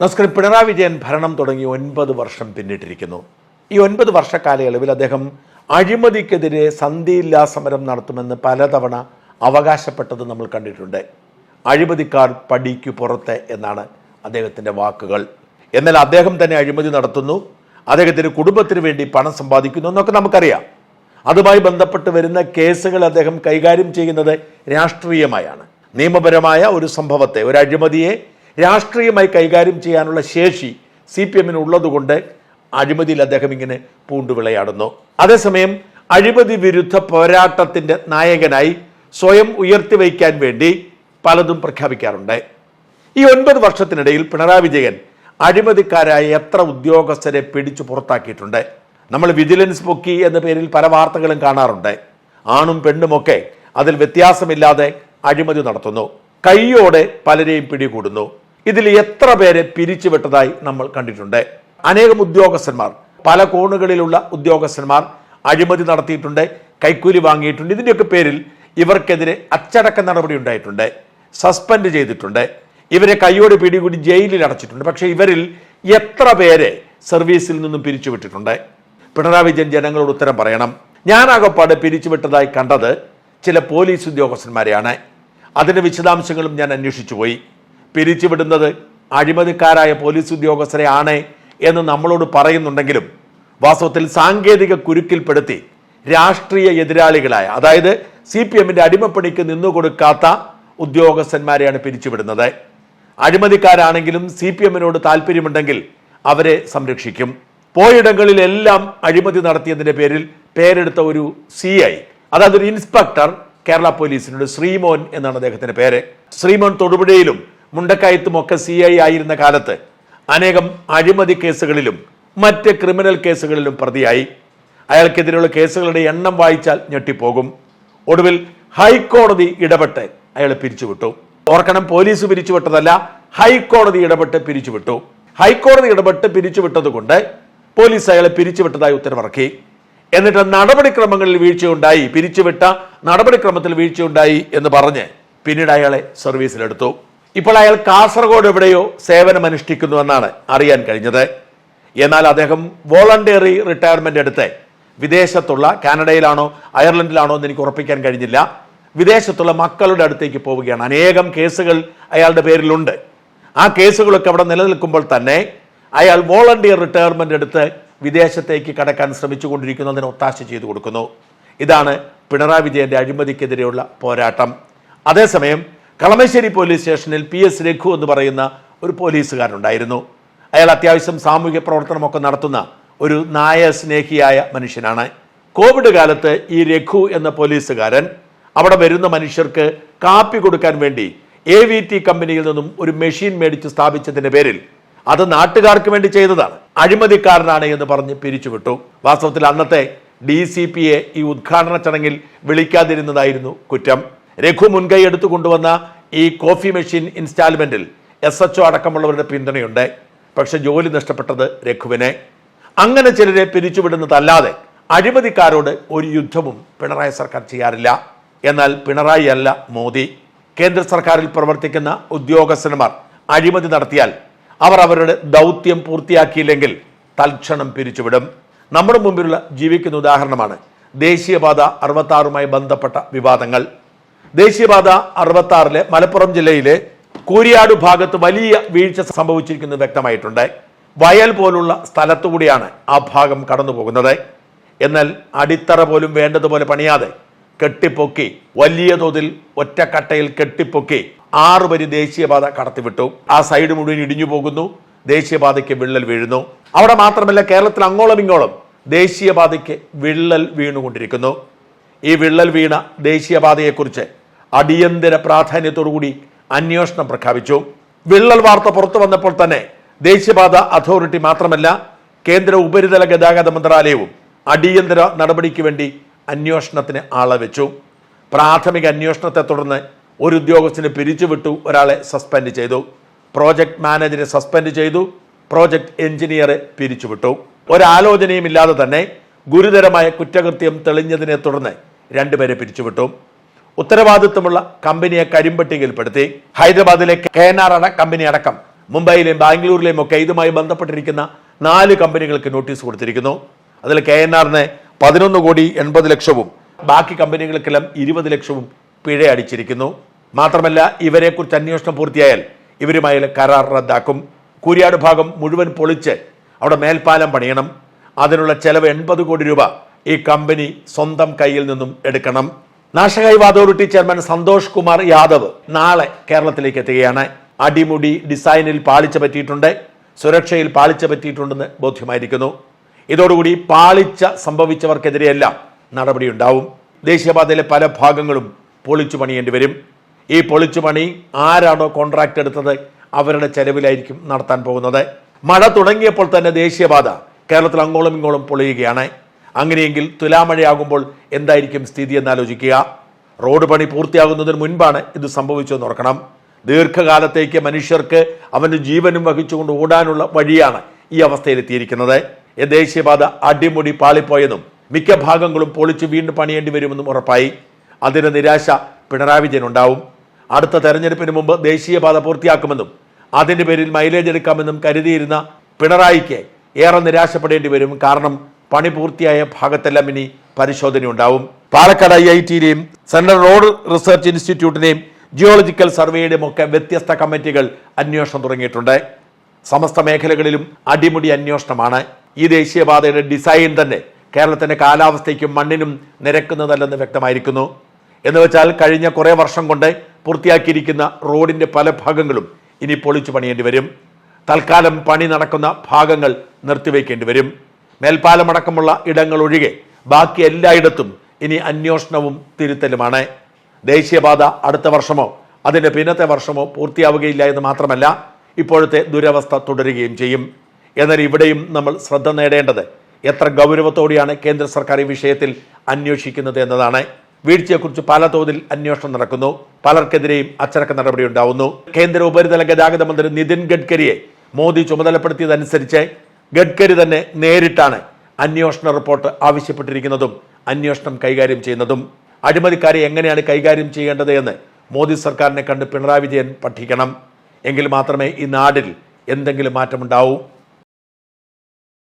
നമസ്കാരം. പിണറായി വിജയൻ ഭരണം തുടങ്ങി ഒൻപത് വർഷം പിന്നിട്ടിരിക്കുന്നു. ഈ ഒൻപത് വർഷ കാലയളവിൽ അദ്ദേഹം അഴിമതിക്കെതിരെ സന്ധിയില്ലാ സമരം നടത്തുമെന്ന് പലതവണ അവകാശപ്പെട്ടത് നമ്മൾ കണ്ടിട്ടുണ്ട്. അഴിമതിക്കാർ പടിക്കു പുറത്ത് എന്നാണ് അദ്ദേഹത്തിന്റെ വാക്കുകൾ. എന്നാൽ അദ്ദേഹം തന്നെ അഴിമതി നടത്തുന്നു. അദ്ദേഹത്തിന്റെ കുടുംബത്തിന് വേണ്ടി പണം സമ്പാദിക്കുന്നു എന്നൊക്കെ നമുക്കറിയാം. അതുമായി ബന്ധപ്പെട്ട് വരുന്ന കേസുകൾ അദ്ദേഹം കൈകാര്യം ചെയ്യുന്നത് രാഷ്ട്രീയമായാണ്. നിയമപരമായ ഒരു സംഭവത്തെ ഒരു അഴിമതിയെ രാഷ്ട്രീയമായി കൈകാര്യം ചെയ്യാനുള്ള ശേഷി സി പി എമ്മിന് ഉള്ളതുകൊണ്ട് അഴിമതിയിൽ അദ്ദേഹം ഇങ്ങനെ പൂണ്ടുവിളയാടുന്നു. അതേസമയം അഴിമതി വിരുദ്ധ പോരാട്ടത്തിന്റെ നായകനായി സ്വയം ഉയർത്തി ഉയർത്തിവയ്ക്കാൻ വേണ്ടി പലതും പ്രഖ്യാപിക്കാറുണ്ട്. ഈ ഒൻപത് വർഷത്തിനിടയിൽ പിണറായി വിജയൻ അഴിമതിക്കാരായ എത്ര ഉദ്യോഗസ്ഥരെ പിടിച്ചു പുറത്താക്കിയിട്ടുണ്ട്. നമ്മൾ വിജിലൻസ് പൊക്കി എന്ന പേരിൽ പല വാർത്തകളും കാണാറുണ്ട്. ആണും പെണ്ണുമൊക്കെ അതിൽ വ്യത്യാസമില്ലാതെ അഴിമതി നടത്തുന്നു. കൈയോടെ പലരെയും പിടികൂടുന്നു. ഇതിൽ എത്ര പേരെ പിരിച്ചുവിട്ടതായി നമ്മൾ കണ്ടിട്ടുണ്ട്. അനേകം ഉദ്യോഗസ്ഥന്മാർ പല കോണുകളിലുള്ള ഉദ്യോഗസ്ഥന്മാർ അഴിമതി നടത്തിയിട്ടുണ്ട് കൈക്കൂലി വാങ്ങിയിട്ടുണ്ട്. ഇതിന്റെയൊക്കെ പേരിൽ ഇവർക്കെതിരെ അച്ചടക്ക നടപടി ഉണ്ടായിട്ടുണ്ട് സസ്പെൻഡ് ചെയ്തിട്ടുണ്ട്. ഇവരെ കൈയോട് പിടികൂടി ജയിലിൽ അടച്ചിട്ടുണ്ട്. പക്ഷേ ഇവരിൽ എത്ര പേരെ സർവീസിൽ നിന്നും പിരിച്ചുവിട്ടിട്ടുണ്ട്? പിണറായി വിജയൻ ജനങ്ങളോട് ഉത്തരം പറയണം. ഞാനാകപ്പാട് പിരിച്ചുവിട്ടതായി കണ്ടത് ചില പോലീസ് ഉദ്യോഗസ്ഥന്മാരെയാണ്. അതിന്റെ വിശദാംശങ്ങളും ഞാൻ അന്വേഷിച്ചു പോയി. പിരിച്ചുവിടുന്നത് അഴിമതിക്കാരായ പോലീസ് ഉദ്യോഗസ്ഥരെ ആണ് എന്ന് നമ്മളോട് പറയുന്നുണ്ടെങ്കിലും വാസ്തവത്തിൽ സാങ്കേതിക കുരുക്കിൽപ്പെടുത്തി രാഷ്ട്രീയ എതിരാളികളായ അതായത് സി പി എമ്മിന്റെ അടിമപ്പണിക്ക് നിന്നുകൊടുക്കാത്ത ഉദ്യോഗസ്ഥന്മാരെയാണ് പിരിച്ചുവിടുന്നത്. അഴിമതിക്കാരാണെങ്കിലും സി പി എമ്മിനോട് താല്പര്യമുണ്ടെങ്കിൽ അവരെ സംരക്ഷിക്കും. പോയിടങ്ങളിലെല്ലാം അഴിമതി നടത്തിയതിന്റെ പേരിൽ പേരെടുത്ത ഒരു സി ഐ അതായത് ഒരു ഇൻസ്പെക്ടർ കേരള പോലീസിനോട് ശ്രീമോൻ എന്നാണ് അദ്ദേഹത്തിന്റെ പേര്. ശ്രീമോൻ തൊടുപുഴയിലും മുണ്ടക്കയത്തും ഒക്കെ സി ഐ ആയിരുന്ന കാലത്ത് അനേകം അഴിമതി കേസുകളിലും മറ്റ് ക്രിമിനൽ കേസുകളിലും പ്രതിയായി. അയാൾക്കെതിരെയുള്ള കേസുകളുടെ എണ്ണം വായിച്ചാൽ ഞെട്ടിപ്പോകും. ഒടുവിൽ ഹൈക്കോടതി ഇടപെട്ട് അയാളെ പിരിച്ചുവിട്ടു. ഓർക്കണം പോലീസ് പിരിച്ചുവിട്ടതല്ല ഹൈക്കോടതി ഇടപെട്ട് പിരിച്ചുവിട്ടു. ഹൈക്കോടതി ഇടപെട്ട് പിരിച്ചുവിട്ടതുകൊണ്ട് പോലീസ് അയാളെ പിരിച്ചുവിട്ടതായി ഉത്തരവിറക്കി. എന്നിട്ട് നടപടിക്രമങ്ങളിൽ വീഴ്ചയുണ്ടായി പിരിച്ചുവിട്ട നടപടിക്രമത്തിൽ വീഴ്ചയുണ്ടായി എന്ന് പറഞ്ഞ് പിന്നീട് അയാളെ സർവീസിലെടുത്തു. ഇപ്പോൾ അയാൾ കാസർഗോഡ് എവിടെയോ സേവനമനുഷ്ഠിക്കുന്നു എന്നാണ് അറിയാൻ കഴിഞ്ഞത്. എന്നാൽ അദ്ദേഹം വോളണ്ടിയറി റിട്ടയർമെന്റ് എടുത്ത്. വിദേശത്തുള്ള കാനഡയിലാണോ അയർലൻഡിലാണോ എന്ന് എനിക്ക് ഉറപ്പിക്കാൻ കഴിഞ്ഞില്ല. വിദേശത്തുള്ള മക്കളുടെ അടുത്തേക്ക് പോവുകയാണ്. അനേകം കേസുകൾ അയാളുടെ പേരിലുണ്ട്. ആ കേസുകളൊക്കെ അവിടെ നിലനിൽക്കുമ്പോൾ തന്നെ അയാൾ വോളണ്ടിയർ റിട്ടയർമെന്റ് എടുത്ത് വിദേശത്തേക്ക് കടക്കാൻ ശ്രമിച്ചുകൊണ്ടിരിക്കുന്നതിന് ഒത്താശ ചെയ്തു കൊടുക്കുന്നു. ഇതാണ് പിണറായി വിജയന്റെ അഴിമതിക്കെതിരെയുള്ള പോരാട്ടം. അതേസമയം കളമശ്ശേരി പോലീസ് സ്റ്റേഷനിൽ പി എസ് രഘു എന്ന് പറയുന്ന ഒരു പോലീസുകാരനുണ്ടായിരുന്നു. അയാൾ അത്യാവശ്യം സാമൂഹ്യ പ്രവർത്തനമൊക്കെ നടത്തുന്ന ഒരു നായ സ്നേഹിയായ മനുഷ്യനാണ്. കോവിഡ് കാലത്ത് ഈ രഘു എന്ന പോലീസുകാരൻ അവിടെ വരുന്ന മനുഷ്യർക്ക് കാപ്പി കൊടുക്കാൻ വേണ്ടി എ വി ടി കമ്പനിയിൽ നിന്നും ഒരു മെഷീൻ മേടിച്ച് സ്ഥാപിച്ചതിന്റെ പേരിൽ അത് നാട്ടുകാർക്ക് വേണ്ടി ചെയ്തതാണ്. അഴിമതിക്കാരനാണ് എന്ന് പറഞ്ഞ് പിരിച്ചുവിട്ടു. വാസ്തവത്തിൽ അന്നത്തെ ഡി സി പിയെ ഈ ഉദ്ഘാടന ചടങ്ങിൽ വിളിക്കാതിരുന്നതായിരുന്നു കുറ്റം. രഘു മുൻകൈ എടുത്തു കൊണ്ടുവന്ന ഈ കോഫി മെഷീൻ ഇൻസ്റ്റാൾമെന്റിൽ എസ് എച്ച് അടക്കമുള്ളവരുടെ പിന്തുണയുണ്ട്. പക്ഷെ ജോലി നഷ്ടപ്പെട്ടത് രഘുവിനെ. അങ്ങനെ ചിലരെ പിരിച്ചുവിടുന്നതല്ലാതെ അഴിമതിക്കാരോട് ഒരു യുദ്ധവും പിണറായി സർക്കാർ ചെയ്യാറില്ല. എന്നാൽ പിണറായി അല്ല മോദി. കേന്ദ്ര സർക്കാരിൽ പ്രവർത്തിക്കുന്ന ഉദ്യോഗസ്ഥന്മാർ അഴിമതി നടത്തിയാൽ അവർ അവരുടെ ദൗത്യം പൂർത്തിയാക്കിയില്ലെങ്കിൽ തൽക്ഷണം പിരിച്ചുവിടും. നമ്മുടെ മുമ്പിലുള്ള ജീവിക്കുന്ന ഉദാഹരണമാണ് ദേശീയപാത അറുപത്താറുമായി ബന്ധപ്പെട്ട വിവാദങ്ങൾ. ദേശീയപാത അറുപത്താറിലെ മലപ്പുറം ജില്ലയിലെ കൂരിയാട് ഭാഗത്ത് വലിയ വീഴ്ച സംഭവിച്ചിരിക്കുന്നത് വ്യക്തമായിട്ടുണ്ട്. വയൽ പോലുള്ള സ്ഥലത്തുകൂടിയാണ് ആ ഭാഗം കടന്നു പോകുന്നത് എന്നാൽ അടിത്തറ പോലും വേണ്ടതുപോലെ പണിയാതെ കെട്ടിപ്പൊക്കി വലിയ തോതിൽ ഒറ്റക്കട്ടയിൽ കെട്ടിപ്പൊക്കി ആറു വരി ദേശീയപാത കടത്തിവിട്ടു. ആ സൈഡ് മുഴുവൻ ഇടിഞ്ഞു പോകുന്നു. ദേശീയപാതയ്ക്ക് വിള്ളൽ വീഴുന്നു. അവിടെ മാത്രമല്ല കേരളത്തിൽ അങ്ങോളം ഇങ്ങോളം ദേശീയപാതയ്ക്ക് വിള്ളൽ വീണുകൊണ്ടിരിക്കുന്നു. ഈ വിള്ളൽ വീണ ദേശീയപാതയെക്കുറിച്ച് അടിയന്തര പ്രാധാന്യത്തോടുകൂടി അന്വേഷണം പ്രഖ്യാപിച്ചു. വിള്ളൽ വാർത്ത പുറത്തു വന്നപ്പോൾ തന്നെ ദേശീയപാത അതോറിറ്റി മാത്രമല്ല കേന്ദ്ര ഉപരിതല ഗതാഗത മന്ത്രാലയവും അടിയന്തര നടപടിക്ക് വേണ്ടി അന്വേഷണത്തിന് ആളെ വെച്ചു പ്രാഥമിക അന്വേഷണത്തെ തുടർന്ന് ഒരു ഉദ്യോഗസ്ഥനെ പിരിച്ചുവിട്ടു ഒരാളെ സസ്പെൻഡ് ചെയ്തു. പ്രോജക്ട് മാനേജറെ സസ്പെൻഡ് ചെയ്തു പ്രോജക്ട് എഞ്ചിനീയറെ പിരിച്ചുവിട്ടു. ഒരാലോചനയും ഇല്ലാതെ തന്നെ ഗുരുതരമായ കുറ്റകൃത്യം തെളിഞ്ഞതിനെ തുടർന്ന് രണ്ടുപേരെ പിരിച്ചുവിട്ടു. ഉത്തരവാദിത്വമുള്ള കമ്പനിയെ കരിമ്പട്ടികയിൽപ്പെടുത്തി. ഹൈദരാബാദിലെ കെ എൻ ആർ അട കമ്പനി അടക്കം. മുംബൈയിലെയും ബാംഗ്ലൂരിലെയും ഒക്കെ ഇതുമായി ബന്ധപ്പെട്ടിരിക്കുന്ന നാല് കമ്പനികൾക്ക് നോട്ടീസ് കൊടുത്തിരിക്കുന്നു. അതിൽ കെ എൻ ആറിന് പതിനൊന്ന് കോടി എൺപത് ലക്ഷവും ബാക്കി കമ്പനികൾക്കെല്ലാം ഇരുപത് ലക്ഷവും പിഴ അടിച്ചിരിക്കുന്നു. മാത്രമല്ല ഇവരെക്കുറിച്ച് അന്വേഷണം പൂർത്തിയായാൽ ഇവരുമായി കരാർ റദ്ദാക്കും. കൂരിയാട് ഭാഗം മുഴുവൻ പൊളിച്ച് അവിടെ മേൽപ്പാലം പണിയണം. അതിനുള്ള ചെലവ് എൺപത് കോടി രൂപ ഈ കമ്പനി സ്വന്തം കയ്യിൽ നിന്നും എടുക്കണം. National authority chairman Santhosh Kumar Yadav നാളെ കേരളത്തിലേക്ക് എത്തുകയാണ്. അടിമുടി ഡിസൈനിൽ പാളിച്ച പറ്റിയിട്ടുണ്ട്. സുരക്ഷയിൽ പാളിച്ച പറ്റിയിട്ടുണ്ടെന്ന് ബോധ്യമായിരിക്കുന്നു. ഇതോടുകൂടി പാളിച്ച സംഭവിച്ചവർക്കെതിരെയെല്ലാം നടപടിയുണ്ടാവും. ദേശീയപാതയിലെ പല ഭാഗങ്ങളും പൊളിച്ചു പണിയേണ്ടി വരും. ഈ പൊളിച്ചു പണി ആരാണോ കോൺട്രാക്ട് എടുത്തത് അവരുടെ ചെലവിലായിരിക്കും നടത്താൻ പോകുന്നത്. മഴ തുടങ്ങിയപ്പോൾ തന്നെ ദേശീയപാത കേരളത്തിൽ അങ്ങോളം ഇങ്ങോളം പൊളിയുകയാണ്. അങ്ങനെയെങ്കിൽ തുലാമഴയാകുമ്പോൾ എന്തായിരിക്കും സ്ഥിതി എന്നാലോചിക്കുക. റോഡ് പണി പൂർത്തിയാകുന്നതിന് മുൻപാണ് ഇത് സംഭവിച്ചതെന്ന് ഓർക്കണം. ദീർഘകാലത്തേക്ക് മനുഷ്യർക്ക് അവന്റെ ജീവനും വഹിച്ചുകൊണ്ട് ഓടാനുള്ള വഴിയാണ് ഈ അവസ്ഥയിലെത്തിയിരിക്കുന്നത്. ദേശീയപാത അടിമുടി പാളിപ്പോയെന്നും മിക്ക ഭാഗങ്ങളും പൊളിച്ച് വീണ്ടും പണിയേണ്ടി വരുമെന്നും ഉറപ്പായി. അതിന് നിരാശ പിണറായി വിജയൻ ഉണ്ടാവും. അടുത്ത തെരഞ്ഞെടുപ്പിന് മുമ്പ് ദേശീയപാത പൂർത്തിയാക്കുമെന്നും അതിന്റെ പേരിൽ മൈലേജ് എടുക്കാമെന്നും കരുതിയിരുന്ന പിണറായിക്ക് ഏറെ നിരാശപ്പെടേണ്ടി വരും കാരണം പണി പൂർത്തിയായ ഭാഗത്തെല്ലാം ഇനി പരിശോധന ഉണ്ടാവും. പാലക്കാട് ഐ ഐ ടിയിലെയും സെൻട്രൽ റോഡ് റിസർച്ച് ഇൻസ്റ്റിറ്റ്യൂട്ടിനെയും ജിയോളജിക്കൽ സർവേയുടെയും ഒക്കെ വ്യത്യസ്ത കമ്മിറ്റികൾ അന്വേഷണം തുടങ്ങിയിട്ടുണ്ട്. സമസ്ത മേഖലകളിലും അടിമുടി അന്വേഷണമാണ്. ഈ ദേശീയപാതയുടെ ഡിസൈൻ തന്നെ കേരളത്തിന്റെ കാലാവസ്ഥയ്ക്കും മണ്ണിനും നിരക്കുന്നതല്ലെന്ന് വ്യക്തമായിരിക്കുന്നു. എന്ന് വെച്ചാൽ കഴിഞ്ഞ കുറേ വർഷം കൊണ്ട് പൂർത്തിയാക്കിയിരിക്കുന്ന റോഡിന്റെ പല ഭാഗങ്ങളും ഇനി പൊളിച്ചു പണിയേണ്ടി വരും. തൽക്കാലം പണി നടക്കുന്ന ഭാഗങ്ങൾ നിർത്തിവെക്കേണ്ടി വരും. മേൽപ്പാലമടക്കമുള്ള ഇടങ്ങൾ ഒഴികെ ബാക്കി എല്ലായിടത്തും ഇനി അന്വേഷണവും തിരുത്തലുമാണ്. ദേശീയപാത അടുത്ത വർഷമോ അതിന്റെ പിന്നത്തെ വർഷമോ പൂർത്തിയാവുകയില്ല എന്ന് മാത്രമല്ല ഇപ്പോഴത്തെ ദുരവസ്ഥ തുടരുകയും ചെയ്യും. എന്നാൽ ഇവിടെയും നമ്മൾ ശ്രദ്ധ നേടേണ്ടത് എത്ര ഗൗരവത്തോടെയാണ് കേന്ദ്ര സർക്കാർ ഈ വിഷയത്തിൽ അന്വേഷിക്കുന്നത് എന്നതാണ്. വീഴ്ചയെക്കുറിച്ച് പല തോതിൽ അന്വേഷണം നടക്കുന്നു. പലർക്കെതിരെയും അച്ചടക്ക നടപടി ഉണ്ടാവുന്നു. കേന്ദ്ര ഉപരിതല ഗതാഗത മന്ത്രി നിതിൻ ഗഡ്കരിയെ മോദി ചുമതലപ്പെടുത്തിയതനുസരിച്ച് ഗഡ്കരി തന്നെ നേരിട്ടാണ് അന്വേഷണ റിപ്പോർട്ട് ആവശ്യപ്പെട്ടിരിക്കുന്നതും അന്വേഷണം കൈകാര്യം ചെയ്യുന്നതും. അഴിമതിക്കാരെ എങ്ങനെയാണ് കൈകാര്യം ചെയ്യേണ്ടത് എന്ന് മോദി സർക്കാരിനെ കണ്ട് പിണറായി വിജയൻ പഠിക്കണം. എങ്കിൽ മാത്രമേ ഈ നാടിൽ എന്തെങ്കിലും മാറ്റമുണ്ടാവൂ.